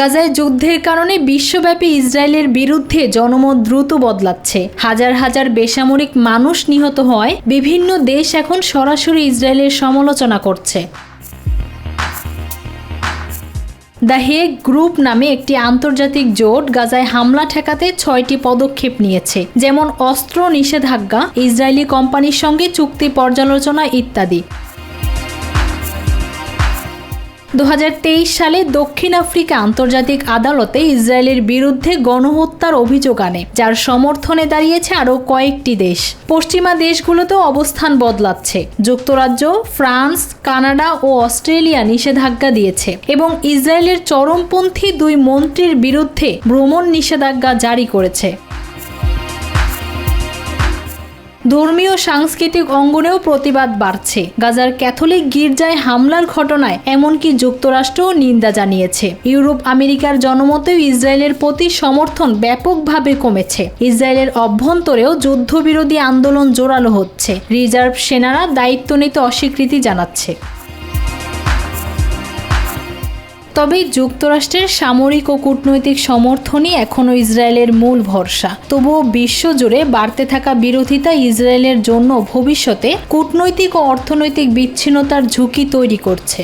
গাজায় যুদ্ধের কারণে বিশ্বব্যাপী ইসরায়েলের বিরুদ্ধে জনমত দ্রুত বদলাচ্ছে। হাজার হাজার বেসামরিক মানুষ নিহত হওয়ায় বিভিন্ন দেশ এখন সরাসরি ইসরায়েলের সমালোচনা করছে। দ্য হেগ গ্রুপ নামে একটি আন্তর্জাতিক জোট গাজায় হামলা ঠেকাতে ছয়টি পদক্ষেপ নিয়েছে, যেমন অস্ত্র নিষেধাজ্ঞা, ইসরায়েলি কোম্পানির সঙ্গে চুক্তি পর্যালোচনা ইত্যাদি। দু হাজার তেইশ সালে দক্ষিণ আফ্রিকা আন্তর্জাতিক আদালতে ইসরায়েলের বিরুদ্ধে গণহত্যার অভিযোগ আনে, যার সমর্থনে দাঁড়িয়েছে আরও কয়েকটি দেশ। পশ্চিমা দেশগুলোতেও অবস্থান বদলাচ্ছে। যুক্তরাজ্য, ফ্রান্স, কানাডা ও অস্ট্রেলিয়া নিষেধাজ্ঞা দিয়েছে এবং ইসরায়েলের চরমপন্থী দুই মন্ত্রীর বিরুদ্ধে ভ্রমণ নিষেধাজ্ঞা জারি করেছে। ধর্মীয় সাংস্কৃতিক অঙ্গনেও প্রতিবাদ বাড়ছে। গাজার ক্যাথলিক গির্জায় হামলার ঘটনায় এমনকি যুক্তরাষ্ট্রও নিন্দা জানিয়েছে। ইউরোপ আমেরিকার জনমতেও ইসরায়েলের প্রতি সমর্থন ব্যাপকভাবে কমেছে। ইসরায়েলের অভ্যন্তরেও যুদ্ধবিরোধী আন্দোলন জোরালো হচ্ছে। রিজার্ভ সেনারা দায়িত্ব নিতে অস্বীকৃতি জানাচ্ছে। তবে যুক্তরাষ্ট্রের সামরিক ও কূটনৈতিক সমর্থনই এখনও ইসরায়েলের মূল ভরসা। তবুও বিশ্বজুড়ে বাড়তে থাকা বিরোধিতা ইসরায়েলের জন্য ভবিষ্যতে কূটনৈতিক ও অর্থনৈতিক বিচ্ছিন্নতার ঝুঁকি তৈরি করছে।